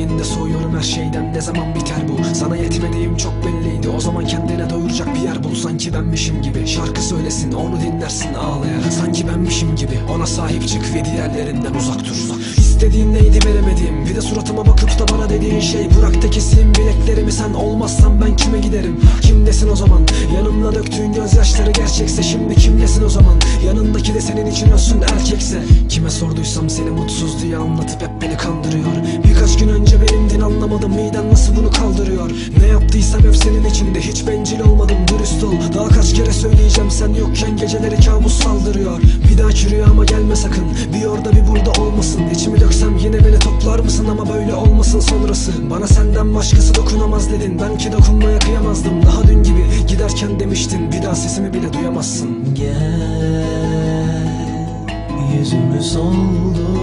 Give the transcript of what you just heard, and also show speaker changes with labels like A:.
A: Geldiğinde soğuyorum her şeyden. Ne zaman biter bu? Sana yetmediğim çok belliydi. O zaman kendine doyuracak bir yer bul. Sanki benmişim gibi. Şarkı söylesin onu dinlersin ağlayarak. Sanki benmişim gibi. Ona sahip çık ve diğerlerinden uzak dur. İstediğin neydi veremediğim Bir de suratıma bakıp da bana dediğin şey. Bırak da keseyim bileklerimi. Sen olmazsan ben kime giderim? Kimdesin o zaman? Yanımda döktüğün gözyaşları gerçekse Şimdi kimdesin o zaman? Yanındaki de senin için ölsün erkekse. Kime sorduysam seni mutsuz diye anlatıp hep beni kandırıyor Birkaç gün önce benimdin anlamadım Miden nasıl bunu kaldırıyor. Ne yaptıysam hep senin içinde Hiç bencil olmadım dürüst ol. Daha kaç kere söyleyeceğim sen yokken Geceleri kabus saldırıyor. Bir dahaki rüyama gelme sakın Bir orada bir burada olmasın. İçimi döksem yine beni toplar mısın Ama böyle olmasın sonrası. Bana senden başkası dokunamaz dedin Belki dokunmaya kıyamazdım. Daha dün gibi giderken demiştin Bir daha sesimi bile duyamazsın.
B: Gel yüzümü soldurma